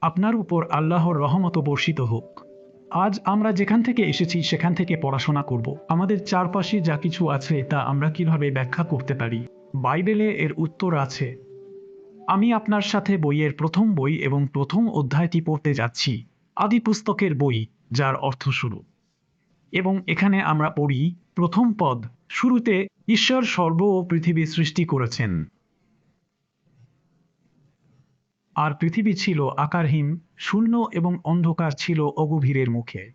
আপনার উপর আল্লাহর রহমত বর্ষিত হোক। আজ আমরা যেখান থেকে এসেছি, সেখান থেকে পড়াশোনা করব। আমাদের চারপাশে যা কিছু আছে, তা আমরা কীভাবে ব্যাখ্যা করতে পারি? বাইবেলে এর উত্তর আছে, আমি আপনার সাথে বইয়ের প্রথম বই এবং প্রথম অধ্যায়টি পড়তে যাচ্ছি। আদি পুস্তকের বই, যার অর্থ শুরু। এবং এখানে আমরা পড়ি, প্রথম পদ, শুরুতে ঈশ্বর সর্ব ও পৃথিবী সৃষ্টি করেছেন। আর পৃথিবী ছিল আকারহীন, শূন্য এবং অন্ধকার ছিল অগভীরের মুখে।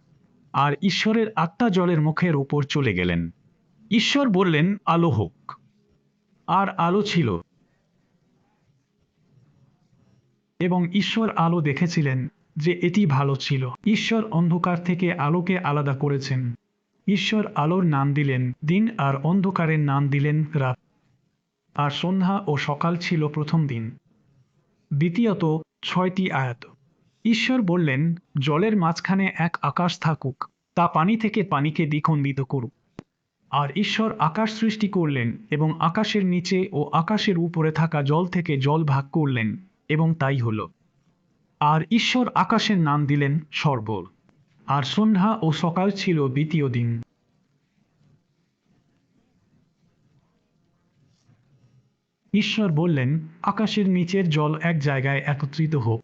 আর ঈশ্বরের আত্মা জলের মুখের উপর চলে গেলেন। ঈশ্বর বললেন, আলো হোক। আর আলো ছিল। এবং ঈশ্বর আলো দেখেছিলেন যে এটি ভালো ছিল। ঈশ্বর অন্ধকার থেকে আলোকে আলাদা করেছেন। ঈশ্বর আলোর নাম দিলেন দিন আর অন্ধকারের নাম দিলেন রাত। আর সন্ধ্যা ও সকাল ছিল প্রথম দিন। দ্বিতীয়ত ছয়টি আয়াত। ঈশ্বর বললেন, জলের মাঝখানে এক আকাশ থাকুক, তা পানি থেকে পানিকে দ্বিখণ্ডিত করুক। আর ঈশ্বর আকাশ সৃষ্টি করলেন এবং আকাশের নিচে ও আকাশের উপরে থাকা জল থেকে জল ভাগ করলেন, এবং তাই হল। আর ঈশ্বর আকাশের নাম দিলেন সর্বর। আর সন্ধ্যা ও সকাল ছিল দ্বিতীয় দিন। ঈশ্বর বললেন, আকাশের নিচের জল এক জায়গায় একত্রিত হোক।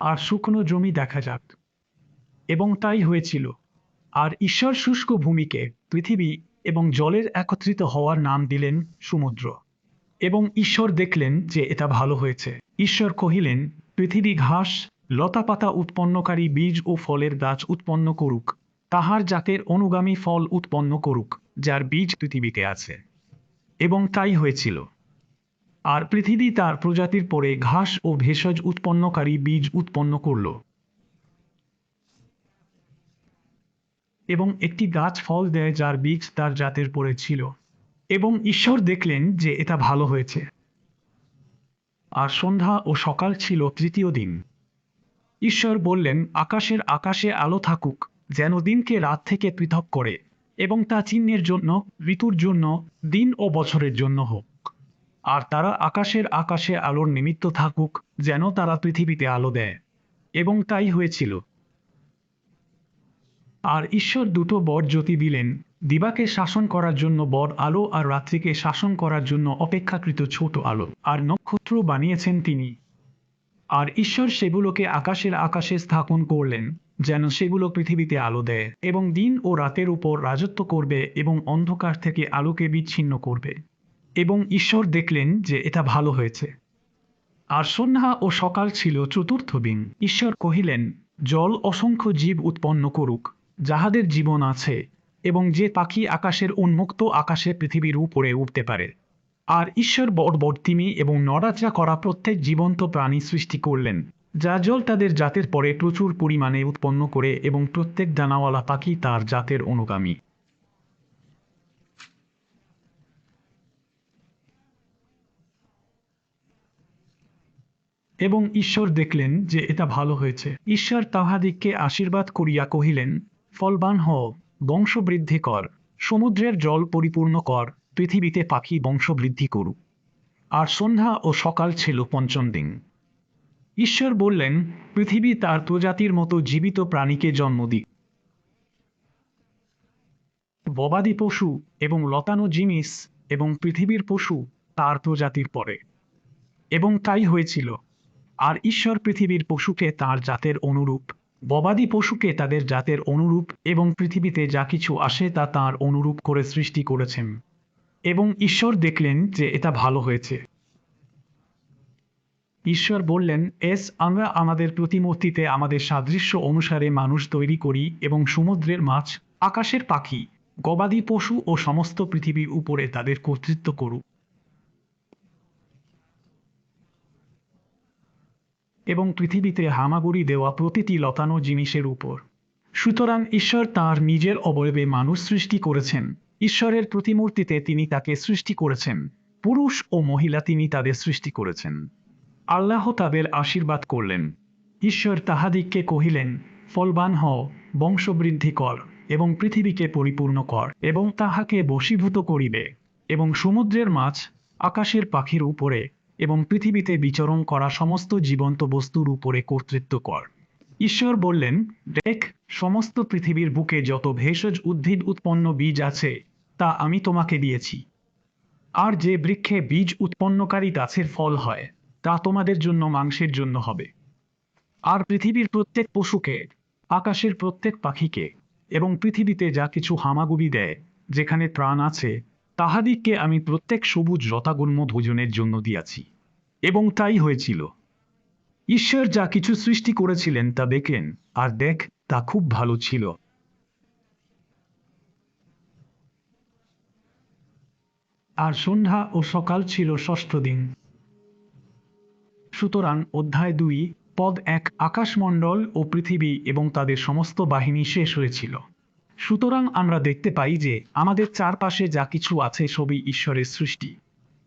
আর শুকনো জমি দেখা যাক। এবং তাই হয়েছিল। আর ঈশ্বর শুষ্ক ভূমিকে পৃথিবী এবং জলের একত্রিত হওয়ার নাম দিলেন সমুদ্র। এবং ঈশ্বর দেখলেন যে এটা ভালো হয়েছে। ঈশ্বর কহিলেন, পৃথিবী ঘাস, লতাপাতা উৎপন্নকারী বীজ ও ফলের গাছ উৎপন্ন করুক। তাহার জাতের অনুগামী ফল উৎপন্ন করুক, যার বীজ পৃথিবীতে আছে। এবং তাই হয়েছিল। আর পৃথিবী তার প্রজাতির পরে ঘাস ও ভেষজ উৎপন্নকারী বীজ উৎপন্ন করল। এবং একটি গাছ ফল দেয় যার বীজ তার জাতের পরে ছিল। এবং ঈশ্বর দেখলেন যে এটা ভালো হয়েছে। আর সন্ধ্যা ও সকাল ছিল তৃতীয় দিন। ঈশ্বর বললেন, আকাশের আকাশে আলো থাকুক, যেন দিনকে রাত থেকে পৃথক করে। এবং তা চিহ্নের জন্য, ঋতুর জন্য, দিন ও বছরের জন্য হোক। আর তারা আকাশের আকাশে আলোর নিমিত্ত থাকুক, যেন তারা পৃথিবীতে আলো দেয়। এবং তাই হয়েছিল। আর ঈশ্বর দুটো বর জ্যোতি দিলেন, দিবাকে শাসন করার জন্য বর আলো আর রাত্রিকে শাসন করার জন্য অপেক্ষাকৃত ছোট আলো। আর নক্ষত্র বানিয়েছেন তিনি। আর ঈশ্বর সেগুলোকে আকাশের আকাশে স্থাপন করলেন। যেন সেগুলো পৃথিবীতে আলো দেয় এবং দিন ও রাতের উপর রাজত্ব করবে এবং অন্ধকার থেকে আলোকে বিচ্ছিন্ন করবে। এবং ঈশ্বর দেখলেন যে এটা ভালো হয়েছে। আর সন্ধ্যা ও সকাল ছিল চতুর্থ দিন। ঈশ্বর কহিলেন, জল অসংখ্য জীব উৎপন্ন করুক, যাহাদের জীবন আছে, এবং যে পাখি আকাশের উন্মুক্ত আকাশে পৃথিবীর উপরে উঠতে পারে। আর ঈশ্বর বরবর্তিমি এবং নড়াচড়া করা প্রত্যেক জীবন্ত প্রাণী সৃষ্টি করলেন যা জল তাদের জাতের পরে প্রচুর পরিমাণে উৎপন্ন করে এবং প্রত্যেক ডানাওয়ালা পাখি তার জাতের অনুগামী। এবং ঈশ্বর দেখলেন যে এটা ভালো হয়েছে। ঈশ্বর তাহাদিগকে আশীর্বাদ করিয়া কহিলেন, ফলবান হও বংশবৃদ্ধি কর। সমুদ্রের জল পরিপূর্ণ কর। পৃথিবীতে পাখি বংশবৃদ্ধি করুক। আর সন্ধ্যা ও সকাল ছিল পঞ্চম দিন। ঈশ্বর বললেন, পৃথিবী তার প্রজাতির মতো জীবিত প্রাণীকে জন্ম দিক। গবাদি পশু এবং লতানো জিনিস এবং পৃথিবীর পশু তার প্রজাতির পরে। এবং তাই হয়েছিল। আর ঈশ্বর পৃথিবীর পশুকে তার জাতের অনুরূপ, গবাদি পশুকে তাদের জাতের অনুরূপ এবং পৃথিবীতে যা কিছু আসে তা তার অনুরূপ করে সৃষ্টি করেছেন। এবং ঈশ্বর দেখলেন যে এটা ভালো হয়েছে। ঈশ্বর বললেন, এস, আমরা আমাদের প্রতিমূর্তিতে আমাদের সাদৃশ্য অনুসারে মানুষ তৈরি করি এবং সমুদ্রের মাছ, আকাশের পাখি, গবাদি পশু ও সমস্ত পৃথিবীর উপরে তাদের কর্তৃত্ব করুক। এবং পৃথিবীতে হামাগুড়ি দেওয়া প্রতিটি লতানো জিনিসের উপর। সুতরাং ঈশ্বর তার নিজের অবয়বে মানুষ সৃষ্টি করেছেন। ঈশ্বরের প্রতিমূর্তিতে তিনি তাকে সৃষ্টি করেছেন। পুরুষ ও মহিলা তিনি তাদের সৃষ্টি করেছেন। আল্লাহ তাদের আশীর্বাদ করলেন। ঈশ্বর তাহাদিগকে কহিলেন, ফলবান হও, বংশবৃদ্ধি কর এবং পৃথিবীকে পরিপূর্ণ কর এবং তাহাকে বশীভূত করিবে এবং সমুদ্রের মাছ, আকাশের পাখির উপরে এবং পৃথিবীতে বিচরণ করা সমস্ত জীবন্ত বস্তুর উপরে কর্তৃত্ব কর। ঈশ্বর বললেন, দেখ, সমস্ত পৃথিবীর বুকে যত ভেষজ উদ্ভিদ উৎপন্ন বীজ আছে, তা আমি তোমাকে দিয়েছি। আর যে বৃক্ষে বীজ উৎপন্নকারী গাছের ফল হয় তা তোমাদের জন্য মাংসের জন্য হবে। আর পৃথিবীর প্রত্যেক পশুকে, আকাশের প্রত্যেক পাখিকে এবং পৃথিবীতে যা কিছু হামাগুড়ি দেয়, যেখানে প্রাণ আছে, তাহাদিগকে আমি প্রত্যেক সবুজ রতাগুল্ম ভোজনের জন্য দিয়াছি। এবং তাই হয়েছিল। ঈশ্বর যা কিছু সৃষ্টি করেছিলেন তা দেখলেন আর দেখ, তা খুব ভালো ছিল। আর সন্ধ্যা ও সকাল ছিল ষষ্ঠ দিন। সুতরাং অধ্যায় দুই, পদ এক, আকাশমণ্ডল ও পৃথিবী এবং তাদের সমস্ত বাহিনী শেষ হয়েছিল। সুতরাং আমরা দেখতে পাই যে আমাদের চারপাশে যা কিছু আছে সবই ঈশ্বরের সৃষ্টি।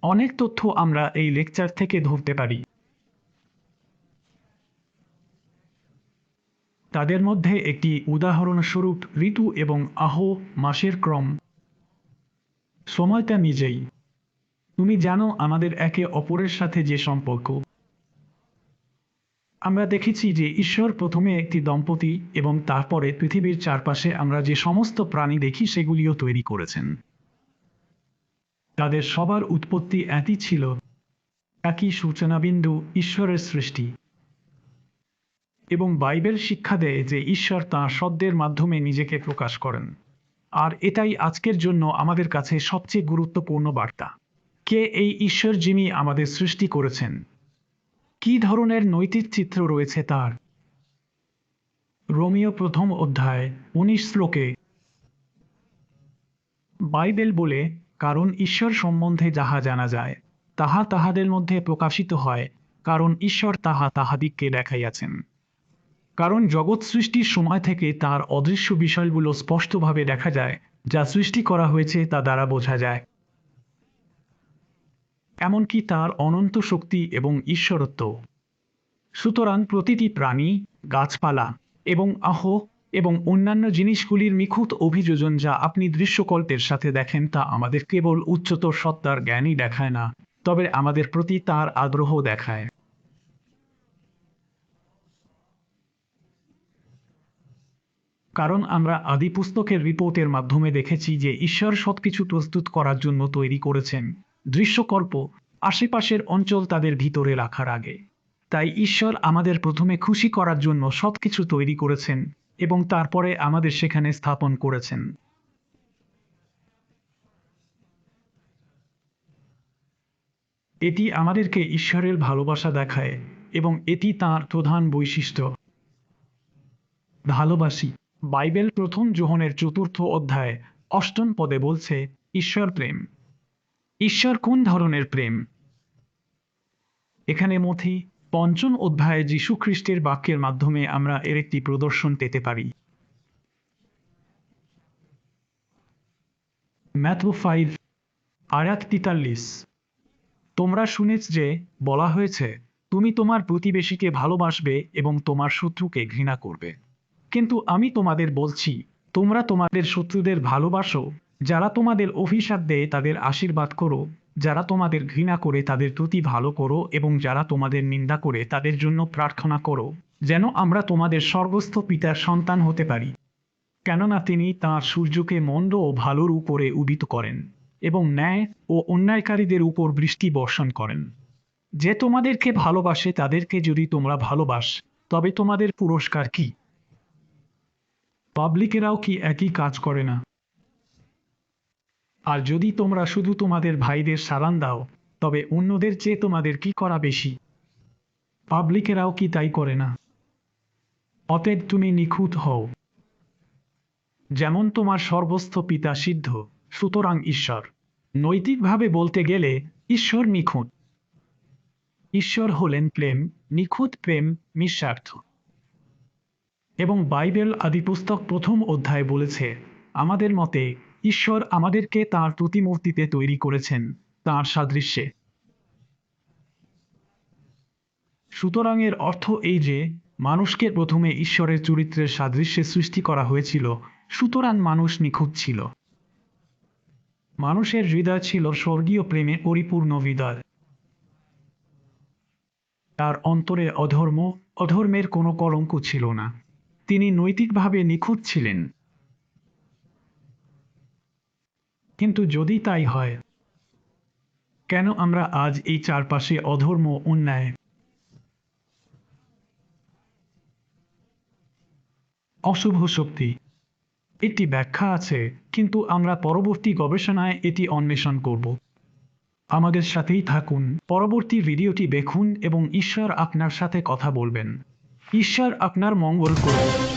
অনেক তথ্য আমরা এই লেকচার থেকে ধরতে পারি। তাদের মধ্যে একটি উদাহরণস্বরূপ ঋতু এবং আহ মাসের ক্রম। সময়টা নিজেই। তুমি জানো আমাদের একে অপরের সাথে যে সম্পর্ক। আমরা দেখেছি যে ঈশ্বর প্রথমে একটি দম্পতি এবং তারপরে পৃথিবীর চারপাশে আমরা যে সমস্ত প্রাণী দেখি, সেগুলিও তৈরি করেছেন। তাদের সবার উৎপত্তি একই ছিল, একই সূচনাবিন্দু ঈশ্বরের সৃষ্টি। এবং বাইবেল শিক্ষা দেয় যে ঈশ্বর তাঁর শব্দের মাধ্যমে নিজেকে প্রকাশ করেন। আর এটাই আজকের জন্য আমাদের কাছে সবচেয়ে গুরুত্বপূর্ণ বার্তা। কে এই ঈশ্বর যিনি আমাদের সৃষ্টি করেছেন? কি ধরনের নৈতিক চিত্র রয়েছে তার? রোমিও প্রথম অধ্যায়, উনিশ শ্লোকে। বাইবেল বলে, কারণ ঈশ্বর সম্বন্ধে যাহা জানা যায়, তাহা তাহাদের মধ্যে প্রকাশিত হয়, কারণ ঈশ্বর তাহা তাহাদিগকে দেখাইয়াছেন। কারণ জগৎ সৃষ্টির সময় থেকে তার অদৃশ্য বিষয়গুলো স্পষ্টভাবে দেখা যায়, যা সৃষ্টি করা হয়েছে তা দ্বারা বোঝা যায়। এমনকি তার অনন্ত শক্তি এবং ঈশ্বরত্ব। সুতরাং প্রতিটি প্রাণী, গাছপালা এবং আহ এবং অন্যান্য জিনিসগুলির নিখুঁত অভিযোজন যা আপনি দৃশ্যকল্পের সাথে দেখেন তা আমাদের কেবল উচ্চতর সত্তার জ্ঞানই দেখায় না, তবে আমাদের প্রতি তার আগ্রহ দেখায়। কারণ আমরা আদি পুস্তকের রিপোর্টের মাধ্যমে দেখেছি যে ঈশ্বর সবকিছু প্রস্তুত করার জন্য তৈরি করেছেন। দৃশ্যকল্প আশেপাশের অঞ্চল তাদের ভিতরে রাখার আগে। তাই ঈশ্বর আমাদের প্রথমে খুশি করার জন্য সবকিছু তৈরি করেছেন এবং তারপরে আমাদের সেখানে স্থাপন করেছেন। এটি আমাদেরকে ঈশ্বরের ভালোবাসা দেখায় এবং এটি তার প্রধান বৈশিষ্ট্য। ভালোবাসি। বাইবেল প্রথম যোহনের চতুর্থ অধ্যায় অষ্টম পদে বলছে, ঈশ্বর প্রেম। ঈশ্বর কোন ধরনের প্রেম? এখানে মথি পঞ্চম অধ্যায়ে যীশু খ্রিস্টের বাক্যের মাধ্যমে আমরা এর একটি প্রদর্শন পেতে পারি। ম্যাথু ফাইভ, আয়াত তিতাল্লিশ। তোমরা শুনেছ যে বলা হয়েছে, তুমি তোমার প্রতিবেশীকে ভালোবাসবে এবং তোমার শত্রুকে ঘৃণা করবে। কিন্তু আমি তোমাদের বলছি, তোমরা তোমাদের শত্রুদের ভালোবাসো যারা তোমাদের অভিশাপ দেয় তাদের আশীর্বাদ করো, যারা তোমাদের ঘৃণা করে তাদের প্রতি ভালো করো এবং যারা তোমাদের নিন্দা করে তাদের জন্য প্রার্থনা করো, যেন আমরা তোমাদের স্বর্গস্থ পিতার সন্তান হতে পারি। কেননা তিনি তাঁর সূর্যকে মন্দ ও ভালোর উপরে উদিত করেন এবং ন্যায় ও অন্যায়কারীদের উপর বৃষ্টি বর্ষণ করেন। যে তোমাদেরকে ভালোবাসে তাদেরকে যদি তোমরা ভালোবাস, তবে তোমাদের পুরস্কার কি? পাবলিকেরাও কি একই কাজ করে না? আর যদি তোমরা শুধু তোমাদের ভাইদের সারান দাও, তবে অন্যদের চেয়ে তোমাদের কি করা বেশি? পাবলিকেরাও কি তাই করে না? অতএব তুমি নিখুঁত হও। যেমন তোমার সর্বস্থ পিতা সিদ্ধ, সুতরাং ঈশ্বর। নৈতিকভাবে বলতে গেলে, ঈশ্বর নিখুঁত। ঈশ্বর হলেন প্রেম, নিখুঁত প্রেম নিঃস্বার্থ। এবং বাইবেল আদিপুস্তক প্রথম অধ্যায় বলেছে, আমাদের মতে ঈশ্বর আমাদেরকে তার প্রতিমূর্তিতে তৈরি করেছেন, তার সাদৃশ্যে। সুতরাং এর অর্থ এই যে, মানুষকে প্রথমে ঈশ্বরের চরিত্রের সাদৃশ্যে সৃষ্টি করা হয়েছিল, সুতরাং মানুষ নিখুঁত ছিল। মানুষের হৃদয় ছিল স্বর্গীয় প্রেমে পরিপূর্ণ হৃদয়। তার অন্তরে অধর্ম, অধর্মের কোনো কলঙ্ক ছিল না। তিনি নৈতিকভাবে নিখুঁত ছিলেন। কিন্তু যদি তাই হয়, কেন আমরা আজ এই চারপাশে অধর্ম অন্যায়? অশুভ শক্তি। একটি ব্যাখ্যা আছে, কিন্তু আমরা পরবর্তী গবেষণায় এটি অন্বেষণ করব। আমাদের সাথেই থাকুন। পরবর্তী ভিডিওটি দেখুন এবং ঈশ্বর আপনার সাথে কথা বলবেন। ঈশ্বর আপনার মঙ্গল করুন।